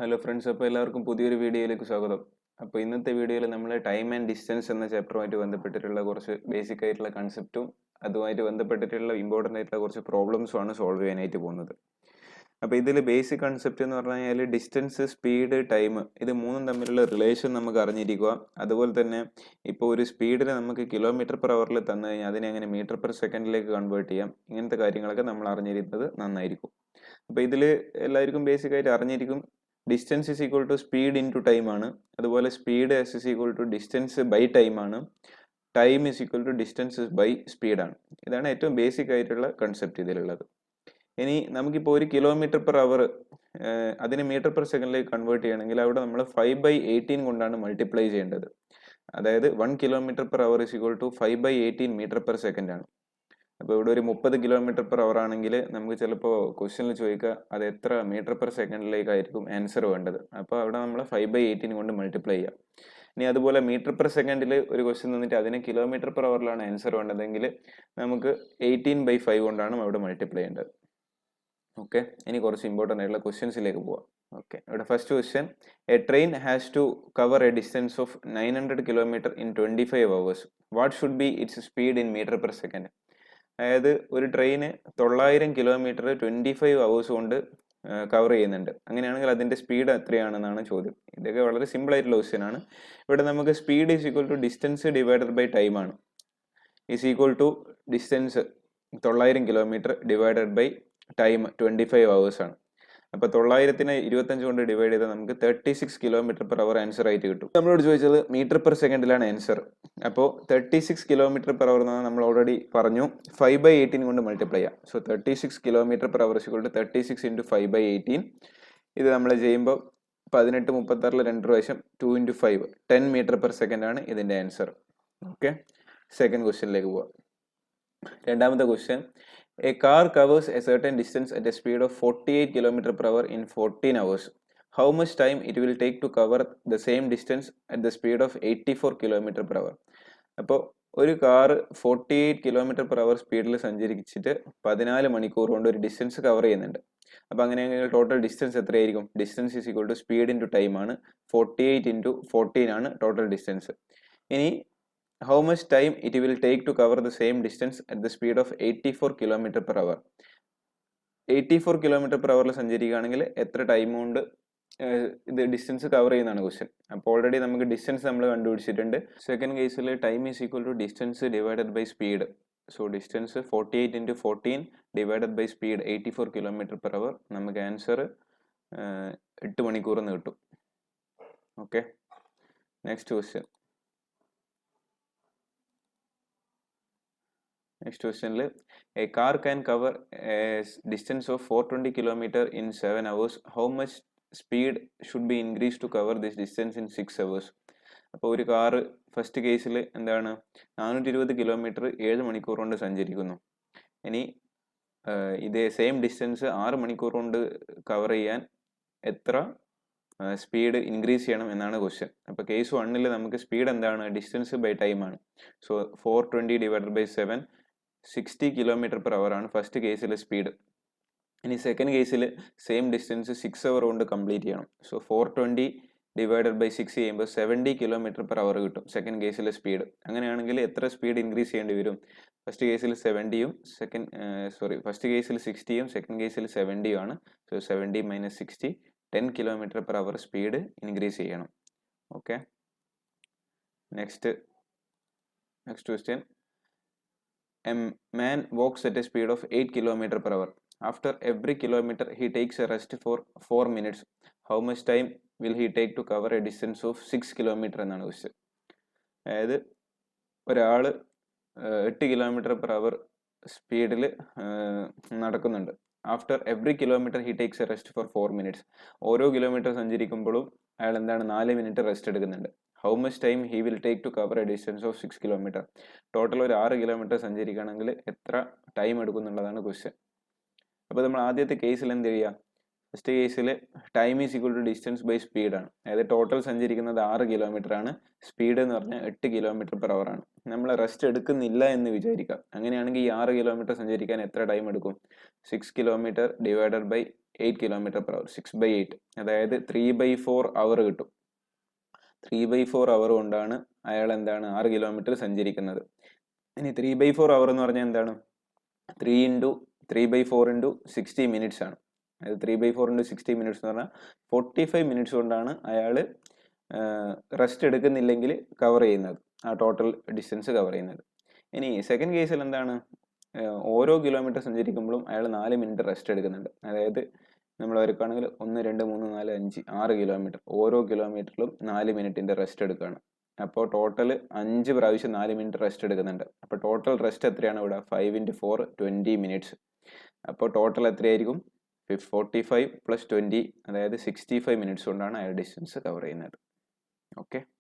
Hello friends അപ്പോൾ എല്ലാവർക്കും പുതിയൊരു വീഡിയോയിലേക്ക് സ്വാഗതം. അപ്പോൾ ഇന്നത്തെ വീഡിയോയിൽ നമ്മൾ ടൈം ആൻഡ് ഡിസ്റ്റൻസ് എന്ന ചാപ്റ്ററുമായിട്ട് ബന്ധപ്പെട്ടിട്ടുള്ള കുറച്ച് ബേസിക് ആയിട്ടുള്ള കൺസെപ്റ്റും അതുമായിട്ട് ബന്ധപ്പെട്ടിട്ടുള്ള ഇമ്പോർട്ടന്റ് ആയിട്ടുള്ള കുറച്ച് പ്രോബ്ലംസും ആണ് സോൾവ് ചെയ്യാനായിട്ട് പോകുന്നത്. അപ്പോൾ ഇതിൽ ബേസിക് കൺസെപ്റ്റ് എന്ന് പറഞ്ഞു കഴിഞ്ഞാൽ ഡിസ്റ്റൻസ് സ്പീഡ് ടൈം ഇത് മൂന്നും തമ്മിലുള്ള റിലേഷൻ നമുക്ക് അറിഞ്ഞിരിക്കുക. അതുപോലെ തന്നെ ഇപ്പോൾ ഒരു സ്പീഡിൽ നമുക്ക് കിലോമീറ്റർ പെർ അവറിൽ തന്നു കഴിഞ്ഞാൽ അതിനെ എങ്ങനെ മീറ്റർ പെർ സെക്കൻഡിലേക്ക് കൺവേർട്ട് ചെയ്യാം ഇങ്ങനത്തെ കാര്യങ്ങളൊക്കെ നമ്മൾ അറിഞ്ഞിരുന്നത് നന്നായിരിക്കും. അപ്പോൾ ഇതിൽ എല്ലാവർക്കും ബേസിക് ആയിട്ട് അറിഞ്ഞിരിക്കും. Distance is equal to speed into time ആണ്. അതുപോലെ speed S is equal to distance by time ആണ്. Time is equal to distance by സ്പീഡാണ് ഇതാണ് ഏറ്റവും ബേസിക് ആയിട്ടുള്ള കൺസെപ്റ്റ് ഇതിലുള്ളത്. ഇനി നമുക്കിപ്പോൾ ഒരു കിലോമീറ്റർ പെർ അവർ അതിനെ മീറ്റർ പെർ സെക്കൻഡിലേക്ക് കൺവേർട്ട് ചെയ്യണമെങ്കിൽ അവിടെ നമ്മൾ ഫൈവ് ബൈ എയ്റ്റീൻ കൊണ്ടാണ് മൾട്ടിപ്ലൈ ചെയ്യേണ്ടത്. അതായത് one kilometre per hour is equal to five by eighteen metre per second ആണ്. അപ്പോൾ ഇവിടെ ഒരു മുപ്പത് കിലോമീറ്റർ പെർ അവർ ആണെങ്കിൽ നമുക്ക് ചിലപ്പോൾ ക്വസ്റ്റ്യനിൽ ചോദിക്കുക അത് എത്ര മീറ്റർ പെർ സെക്കൻഡിലേക്കായിരിക്കും ആൻസർ വേണ്ടത്? അപ്പോൾ അവിടെ നമ്മൾ ഫൈവ് ബൈ എയ്റ്റീൻ കൊണ്ട് മൾട്ടിപ്ലൈ ചെയ്യാം. ഇനി അതുപോലെ മീറ്റർ പെർ സെക്കൻഡിൽ ഒരു ക്വസ്റ്റ്യൻ തന്നിട്ട് അതിന് കിലോമീറ്റർ പെർ അവറിലാണ് ആൻസർ വേണ്ടതെങ്കിൽ നമുക്ക് എയ്റ്റീൻ ബൈ ഫൈവ് കൊണ്ടാണ് അവിടെ മൾട്ടിപ്ലൈ ചെയ്യേണ്ടത്. ഓക്കെ ഇനി കുറച്ച് ഇമ്പോർട്ടന്റ് ആയിട്ടുള്ള ക്വസ്റ്റ്യൻസിലേക്ക് പോവാം. ഓക്കെ ഇവിടെ first question a train has to cover a distance of nine hundred kilometre in twenty five hours what should be its speed in metre per second അതായത് ഒരു ട്രെയിന് തൊള്ളായിരം കിലോമീറ്റർ ട്വന്റി ഫൈവ് അവേഴ്സ് കൊണ്ട് cover ചെയ്യുന്നുണ്ട്. അങ്ങനെയാണെങ്കിൽ അതിന്റെ speed എത്രയാണെന്നാണ് ചോദ്യം. ഇതൊക്കെ വളരെ സിമ്പിൾ ആയിട്ടുള്ള ക്വസ്റ്റ്യൻ ആണ്. ഇവിടെ നമുക്ക് speed is equal to distance divided by time ആണ്. ഈസ് ഈക്വൽ ടു ഡിസ്റ്റൻസ് തൊള്ളായിരം kilometre divided by time twenty five hours ആണ്. അപ്പോൾ തൊള്ളായിരത്തിന് ഇരുപത്തഞ്ച് കൊണ്ട് ഡിവൈഡ് ചെയ്താൽ നമുക്ക് thirty six kilometre per hour answer ആയിട്ട് കിട്ടും. നമ്മളോട് ചോദിച്ചത് മീറ്റർ പെർ സെക്കൻഡിലാണ് ആൻസർ അപ്പോൾ thirty six kilometre per hour എന്നാണ് നമ്മൾ ഓൾറെഡി പറഞ്ഞു. ഫൈവ് ബൈ എയ്റ്റീൻ കൊണ്ട് മൾട്ടിപ്ലൈ ചെയ്യാം. So thirty six kilometre per hour is equal to thirty six into five by eighteen ഇത് നമ്മൾ ചെയ്യുമ്പോൾ പതിനെട്ട് മുപ്പത്താറിൽ രണ്ട് പ്രാവശ്യം two into five ten metre per second ആണ് ഇതിന്റെ ആൻസർ ഓക്കെ സെക്കൻഡ് ക്വസ്റ്റ്യനിലേക്ക് പോവാം. രണ്ടാമത്തെ question a car covers a certain distance at a speed of forty eight kilometre per hour in fourteen hours how much time it will take to cover the same distance at the speed of eighty four kilometre per hour അപ്പോൾ ഒരു car forty eight kilometre per hour സ്പീഡിൽ സഞ്ചരിച്ചിട്ട് പതിനാല് മണിക്കൂർ കൊണ്ട് ഒരു distance cover ചെയ്യുന്നുണ്ട്. അപ്പോൾ അങ്ങനെയാണെങ്കിൽ ടോട്ടൽ ഡിസ്റ്റൻസ് എത്രയായിരിക്കും? Distance is equal to speed into time ആണ്. ഫോർട്ടി എയ്റ്റ് ഇന്റു ഫോർട്ടീൻ ആണ് ടോട്ടൽ ഡിസ്റ്റൻസ് ഇനി how much time it will take to cover the same distance at the speed of eighty four kilometre per hour eighty four kilometre per അവറിൽ സഞ്ചരിക്കുകയാണെങ്കിൽ എത്ര time കൊണ്ട് ഇത് distance cover ചെയ്യുന്നതാണ് question അപ്പോൾ already നമുക്ക് distance നമ്മൾ കണ്ടുപിടിച്ചിട്ടുണ്ട്. സെക്കൻഡ് കേസിൽ time is equal to distance divided by speed so distance forty eight into fourteen divided by speed eighty four kilometre per hour നമുക്ക് ആൻസർ എട്ട് മണിക്കൂർ എന്ന് കിട്ടും ഓക്കെ നെക്സ്റ്റ് ക്വസ്റ്റ്യൻ നെക്സ്റ്റ് ക്വസ്റ്റ്യനിൽ a car can cover a distance of four twenty kilometre in seven hours how much speed should be increase to cover this distance in six hours അപ്പോൾ ഒരു car first കേസിൽ എന്താണ്? നാനൂറ്റി ഇരുപത് kilometre ഏഴ് മണിക്കൂർ കൊണ്ട് സഞ്ചരിക്കുന്നു. ഇനി ഇതേ സെയിം ഡിസ്റ്റൻസ് ആറ് മണിക്കൂർ കൊണ്ട് കവർ ചെയ്യാൻ എത്ര സ്പീഡ് ഇൻക്രീസ് ചെയ്യണം എന്നാണ് ക്വസ്റ്റ്യൻ അപ്പോൾ കേസ് വണ്ണിൽ നമുക്ക് സ്പീഡ് എന്താണ്? ഡിസ്റ്റൻസ് ബൈ ടൈം ആണ്. So four twenty divided by seven sixty kilometre per hour ആണ് ഫസ്റ്റ് കേസിലെ സ്പീഡ് ഇനി സെക്കൻഡ് കേസിൽ സെയിം ഡിസ്റ്റൻസ് സിക്സ് അവർ കൊണ്ട് കംപ്ലീറ്റ് ചെയ്യണം. So four twenty divided by six ചെയ്യുമ്പോൾ സെവന്റി കിലോമീറ്റർ പെർ അവർ കിട്ടും സെക്കൻഡ് കേസിലെ സ്പീഡ് അങ്ങനെയാണെങ്കിൽ എത്ര സ്പീഡ് ഇൻക്രീസ് ചെയ്യേണ്ടി വരും? ഫസ്റ്റ് കേസിൽ സെവന്റിയും സെക്കൻഡ് സോറി ഫസ്റ്റ് കേസിൽ സിക്സ്റ്റിയും സെക്കൻഡ് കേസിൽ സെവന്റിയും ആണ് so seventy minus sixty ten kilometre per hour speed increase ചെയ്യണം. Okay next next question a man walks at a speed of 8 kilometre per hour. After every kilometer, he takes a rest for 4 minutes. How much time will he take to cover a distance of 6 kilometre എന്നാണ് question അതായത് ഒരാൾ എട്ട് kilometre per hour സ്പീഡിൽ നടക്കുന്നുണ്ട്. After every kilometre he takes a rest for four minutes ഓരോ kilometre സഞ്ചരിക്കുമ്പോഴും അയാൾ എന്താണ്? നാല് മിനിറ്റ് റെസ്റ്റ് എടുക്കുന്നുണ്ട്. How much time he will take to cover a distance of six kilometre total ഒരു ആറ് കിലോമീറ്റർ സഞ്ചരിക്കുകയാണെങ്കിൽ എത്ര ടൈം എടുക്കുന്നുള്ളതാണ് ക്വസ്റ്റ്യൻ അപ്പോൾ നമ്മൾ ആദ്യത്തെ കേസിൽ എന്ത് ചെയ്യുക? ഫസ്റ്റ് കേസിൽ time is equal to distance by സ്പീഡാണ് അതായത് ടോട്ടൽ സഞ്ചരിക്കുന്നത് ആറ് കിലോമീറ്റർ ആണ്. സ്പീഡ് എന്ന് പറഞ്ഞാൽ എട്ട് കിലോമീറ്റർ പെർ അവർ ആണ്. നമ്മൾ റെസ്റ്റ് എടുക്കുന്നില്ല എന്ന് വിചാരിക്കാം അങ്ങനെയാണെങ്കിൽ ഈ ആറ് കിലോമീറ്റർ സഞ്ചരിക്കാൻ എത്ര ടൈം എടുക്കും? Six kilometre divided by eight kilometre per hour six by eight അതായത് ത്രീ ബൈ ഫോർ അവർ കിട്ടും. ത്രീ ബൈ ഫോർ അവർ കൊണ്ടാണ് അയാൾ എന്താണ് ആറ് കിലോമീറ്റർ സഞ്ചരിക്കുന്നത്. ഇനി ത്രീ ബൈ ഫോർ അവർ എന്ന് പറഞ്ഞാൽ എന്താണ്? Three into three by four into sixty minutes ആണ്. അതായത് three by four into sixty minutes എന്ന് പറഞ്ഞാൽ ഫോർട്ടി ഫൈവ് മിനിറ്റ്സ് കൊണ്ടാണ് അയാൾ റെസ്റ്റ് എടുക്കുന്നില്ലെങ്കിൽ കവർ ചെയ്യുന്നത്. ആ ടോട്ടൽ ഡിസ്റ്റൻസ് കവർ ചെയ്യുന്നത്. ഇനി സെക്കൻഡ് കേസിൽ എന്താണ്? ഓരോ കിലോമീറ്റർ സഞ്ചരിക്കുമ്പോഴും അയാൾ നാല് മിനിറ്റ് റെസ്റ്റ് എടുക്കുന്നുണ്ട്. അതായത് നമ്മൾ അവർക്കാണെങ്കിൽ ഒന്ന് രണ്ട് മൂന്ന് നാല് അഞ്ച് ആറ് കിലോമീറ്റർ ഓരോ കിലോമീറ്ററിലും നാല് മിനിറ്റിന്റെ റെസ്റ്റ് എടുക്കുകയാണ് അപ്പോൾ ടോട്ടൽ അഞ്ച് പ്രാവശ്യം നാല് മിനിറ്റ് റെസ്റ്റ് എടുക്കുന്നുണ്ട്. അപ്പോൾ ടോട്ടൽ റെസ്റ്റ് എത്രയാണ് ഇവിടെ? Five into four twenty minutes അപ്പോൾ ടോട്ടൽ എത്രയായിരിക്കും? ഫോർട്ടി ഫൈവ് പ്ലസ് ട്വന്റി അതായത് സിക്സ്റ്റി ഫൈവ് മിനിറ്റ്സ് കൊണ്ടാണ് അയാൾ ഡിസ്റ്റൻസ് കവർ ചെയ്യുന്നത്. ഓക്കെ